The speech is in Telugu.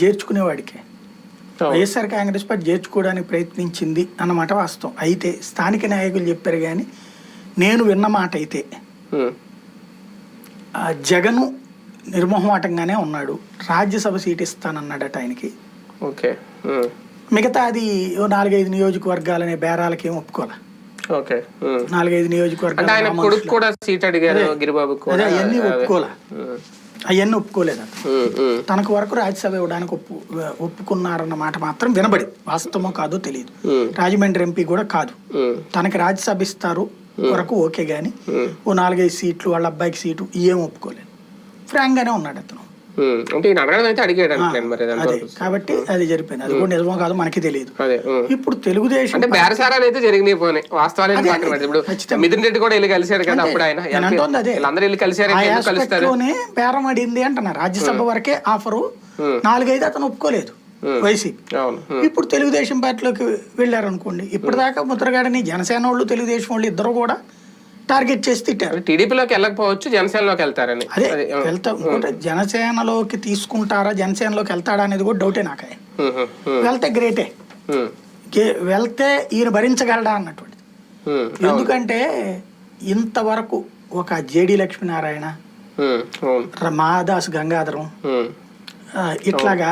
చేర్చుకునేవాడికి. వైఎస్ఆర్ కాంగ్రెస్ పార్టీ చేర్చుకోవడానికి ప్రయత్నించింది అన్నమాట వాస్తవం. అయితే స్థానిక నాయకులు చెప్పారు కానీ నేను విన్న మాట అయితే జగను నిర్మోహమాటంగానే ఉన్నాడు. రాజ్యసభ సీట్ ఇస్తానన్నాడట ఆయనకి. ఓకే. మిగతా అది నాలుగైదు నియోజకవర్గాలనే బేరాలకి ఏం ఒప్పుకోలే. ఓకే. నాలుగైదు నియోజకవర్గాలు ఆయన కొడుకు. కూడా సీట్ అడిగారు గిరిబాబు కూడా. అవన్నీ. ఒప్పుకోలే. అవన్నీ ఒప్పుకోలేదు తనకు వరకు రాజ్యసభ ఇవ్వడానికి ఒప్పు ఒప్పుకున్నారన్న మాట మాత్రం వినబడి వాస్తవమో కాదో తెలియదు రాజమండ్రి ఎంపీ కూడా కాదు. తనకి రాజ్యసభ ఇస్తారు వరకు ఓకే గాని ఓ నాలుగైదు సీట్లు వాళ్ళ అబ్బాయికి సీటు ఏం ఒప్పుకోలేదు. ఫ్రాంక్ గానే ఉన్నాడు అతను. అంటే ఈయన అడగడం మరి అది. ఎంతవరకు కాబట్టి అది జరిపోయింది అది కూడా నిజమో కాదో మనకి తెలియదు. ఇప్పుడు తెలుగుదేశం అంటే బేరసారాలు అయితే జరిగినాయి పోనీ. వాస్తవాలు ఇప్పుడు. మిథున్ రెడ్డి కూడా వెళ్ళి కలిశారు కదా అప్పుడు ఆయన. అదే. వీళ్ళందరూ వెళ్ళి కలిశారు కలుస్తారు? బేరం అడింది అంటున్నారు. రాజ్యసభ వరకే ఆఫరు. నాలుగైదు అతను ఒప్పుకోలేదు. వైసీపీ. ఇప్పుడు తెలుగుదేశం పార్టీలోకి వెళ్ళారనుకోండి ఇప్పటిదాకా ముద్రగాడని జనసేన వాళ్ళు తెలుగుదేశం వాళ్ళు ఇద్దరు కూడా టార్గెట్ చేసి తిట్టారు. టీడీపీలోకి వెళ్ళకపోవచ్చు జనసేనలోకి వెళ్తారని. అదే వెళ్తా. జనసేనలోకి తీసుకుంటారా జనసేనలోకి వెళ్తాడా అనేది కూడా డౌటే నాకు వెళ్తే గ్రేటే వెళ్తే ఈయన భరించగలడా అన్నటువంటి ఎందుకంటే ఇంతవరకు ఒక జేడి లక్ష్మీనారాయణ మాదాస్ గంగాధరం ఇట్లాగా